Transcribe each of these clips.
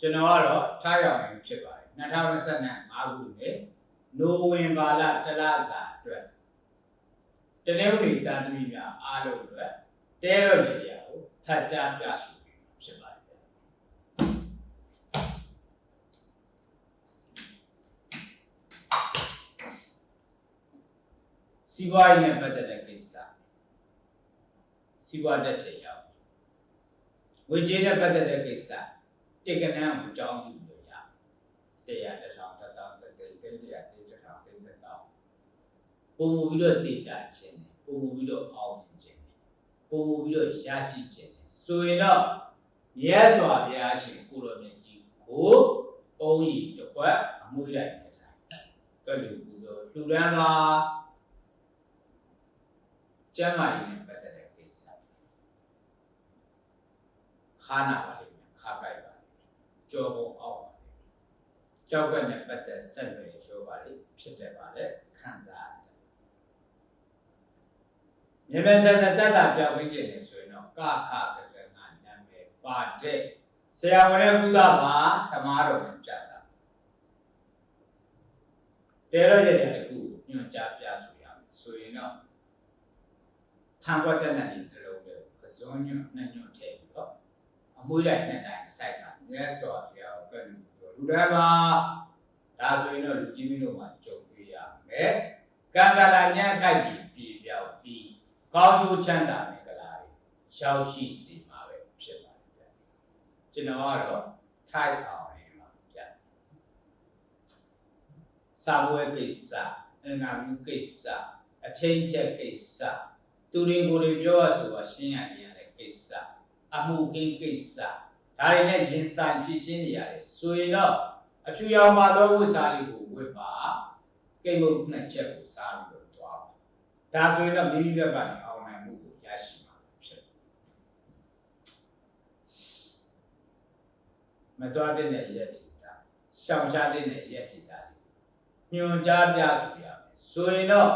ကျွန်တော်ကတော့ထားရောင်ရင်ဖြစ်ပါတယ်2025ခုနှစ်နိုဝင်ဘာလတလစာအတွက်တနင်္ဂနွေတာသမီများအားလုံးအတွက်တဲရော်ရေရာကိုဖတ်ကြားပြဆိုပြီးဖြစ်ပါတယ်စီးပွားရေးနဲ့ပတ်သက်တဲ့ကိစ္စစီးပွားတက်ချင်ရောက်ဝေကြေးနဲ့ပတ်သက်တဲ့ကိစ္စ တိတ်ကနန်းကိုကြောင်းကြည့်လို့ရတရားတစ်ထောင်တစ်ထောင်တစ်သိန်းတစ်တရားတစ်ထောင်တစ်တစ်ထောင်ပုံမူပြီးတော့တည်ကြခြင်းတယ်ပုံမူပြီးတော့အောင်မြင်ခြင်းတယ်ပုံမူပြီးတော့ရရှိခြင်းတယ်ဆိုရင်တော့မြတ်စွာဘုရားရှင်ကိုလိုမြတ်ကြီးကိုအုံးရီတစ်ခွက်အမွှေးလိုက်တဲ့ကလူပူဇော်လှူဒန်းပါကျမ်းမာရေးနဲ့ပတ်သက်တဲ့ကိစ္စခါနာပါလိမ့်မယ်ခါကြို က်ပါလိမ့်မယ်ကြောပုံအောင်ပါလိမ့်မယ်ကြောက်ကနဲ့ပတ်သက်ဆက်နွယ်ချိုးပါလိမ့်ဖြစ်တယ်ပါလေခံစားရတယ်မြင်မဲ့ဆက်ဆက်တတ်တာပြောင်းခွင့်ကျင်နေဆိုရင်တော့ကခကကငါနာမည်ပါတဲ့ဆရာဝန်ရဲ့ကုသပါဓမ္မတော်နဲ့ပြတာတဲရောရတဲ့တစ်ခုညွှန်ကြားပြဆိုရမယ်ဆိုရင်တော့ထံကွက်တက်တဲ့နေတလုံးလေးကစုံညွတ်နဲ့ညွတ်ထည့်ပြီးတော့ အမွှေးတိုင်းနဲ့တိုင်းစိုက်ကမြဲစော်ပြောကလူပြောလူတွေပါဒါဆိုရင်တော့လူကြီးမင်းတို့မှာကြုံတွေ့ရမယ်ကံစားလာညံ့ခိုက်ပြီးပြေပြောက်ပြီးကောင်းကျိုးချမ်းသာမယ်ကလားရှောက်ရှိစီမှာပဲဖြစ်ပါတယ်ဗျကျွန်တော်ကတော့ထိုက်အောင်နေမှာဗျစာပွဲကိစ္စအင်္ဂါမြူကိစ္စအချင်းချက်ကိစ္စသူတွေကိုယ်တွေပြောရဆိုတော့ရှင်းရနေရတဲ့ကိစ္စ အမှုခင်းကိစ္စဒါတွေနဲ့ရင်ဆိုင်ဖြစ်ရှင်းနေရတယ်ဆိုရင်တော့အဖြူရောင်ပါသောဝိစာလေးကိုဝတ်ပါကိတ်မုတ်နှစ်ချက်ကိုစားပြီးတော့တွားပါဒါဆိုရင်တော့မိမိဘက်ကနေအောင်နိုင်မှုကိုရရှိမှာဖြစ်တယ်မတော်တဲ့နဲ့ရက်တီတာရှောင်ရှားတဲ့နဲ့ရက်တီတာညွန်ကြားပြဆိုရမယ်ဆိုရင်တော့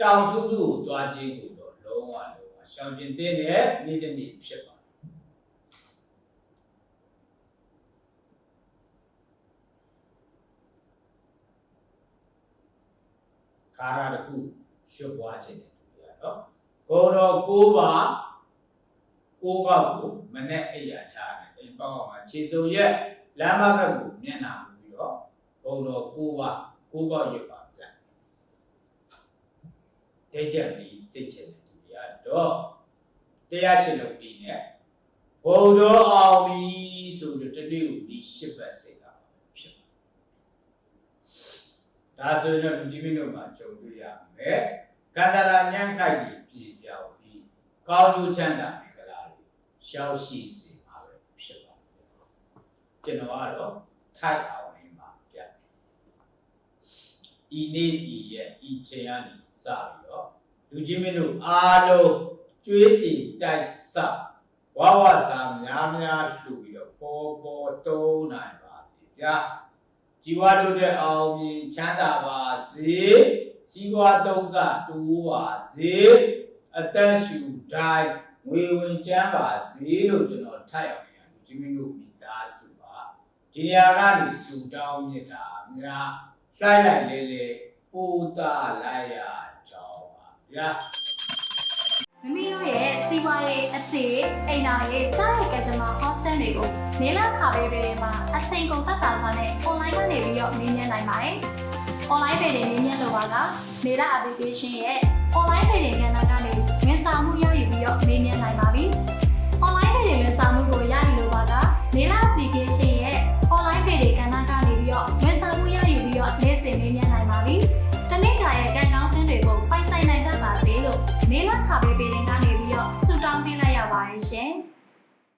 တောင်စုစုကိုတွားကြည့်ကိုတော့လုံးဝလုံးဝရှောင်ကျင်တဲ့နဲ့နေ့တစ်နေ့ဖြစ်ပါ ခါရတစ်ခုရွှတ်ပွားခြင်းတဲ့တူရတော့ဂုံတော်၉ပါး၉ကောက်ကိုမနဲ့အိယာထားတယ်အိမ်ပေါက်မှာခြေစုံရက်လမ်းမဘက်ကိုမျက်နှာမူပြီးတော့ဂုံတော်၉ပါး၉ကောက်ရွတ်ပါဗျာဒိတ်ချက်ပြီးစိတ်ချတဲ့သူတွေကတော့တရားရှင်လုပ်ပြီးနဲ့ဘုံတော်အောင်ပြီဆိုပြီးတနေ့ကိုဒီရှစ်ပတ်စိတ်ကဖြစ်ပါ ဒါဆိုရင်တော့လူကြီးမင်းတို့မှာကြုံတွေ့ရမယ်ကန္တရာညံခိုက်ပြီးပြည်ပြောင်းပြီးကောင်းကျိုးချမ်းသာမင်္ဂလာတွေရှောက်ရှိစေမှာပဲဖြစ်ပါကျွန်တော်ကတော့ထိုက်အောင်နေမှာပြဤနေ့ဤရဲ့ဤချိန်ကနေစပြီးတော့လူကြီးမင်းတို့အားလုံးကြွေးကြည်တိုက်ဆဝဝစာများများလှူပြီးတော့ပေါ်ပေါ်တုံးနိုင်ပါစေဗျာ ជីវတို့တဲ့အောင်မြင်ချမ်းသာပါစေစီးပွားသုံးစတိုးပါစေအသက်ရှူတိုင်းငွေဝင်ချမ်းပါစေလို့ကျွန်တော်ထိုက်အောင်ရလူကြီးမင်းတို့မိသားစုပါဒီနေရာကနေစူတောင်းမြစ်တာများလှိုက်လိုက်လေလေပို့တာလိုက်ရကြောင်းပါဗျာမိမိတို့ရဲ့စီး ပွားရေးအခြေအိမ်နာရေးစတဲ့ကကြမ္မာ hostel တွေကိုနေလခါပဲပဲမှာအချိန်ကုန်သက်သာစွာနဲ့ online ကနေပြီးတော့မေးမြန်းနိုင်ပါတယ်။ online ပေတွေမေးမြန်းလိုပါကနေလ application ရဲ့ online ပေတွေကဏ္ဍကနေဝန်ဆောင်မှုရယူပြီးတော့မေးမြန်းနိုင်ပါပြီ။ online ပေတွေဝန်ဆောင်မှုကိုရယူလိုပါကနေလ application ရဲ့ online ပေတွေကဏ္ဍကနေပြီးတော့ဝန်ဆောင်မှုရယူပြီးတော့နေ့စဉ်မေးမြန်းနိုင်ပါပြီ။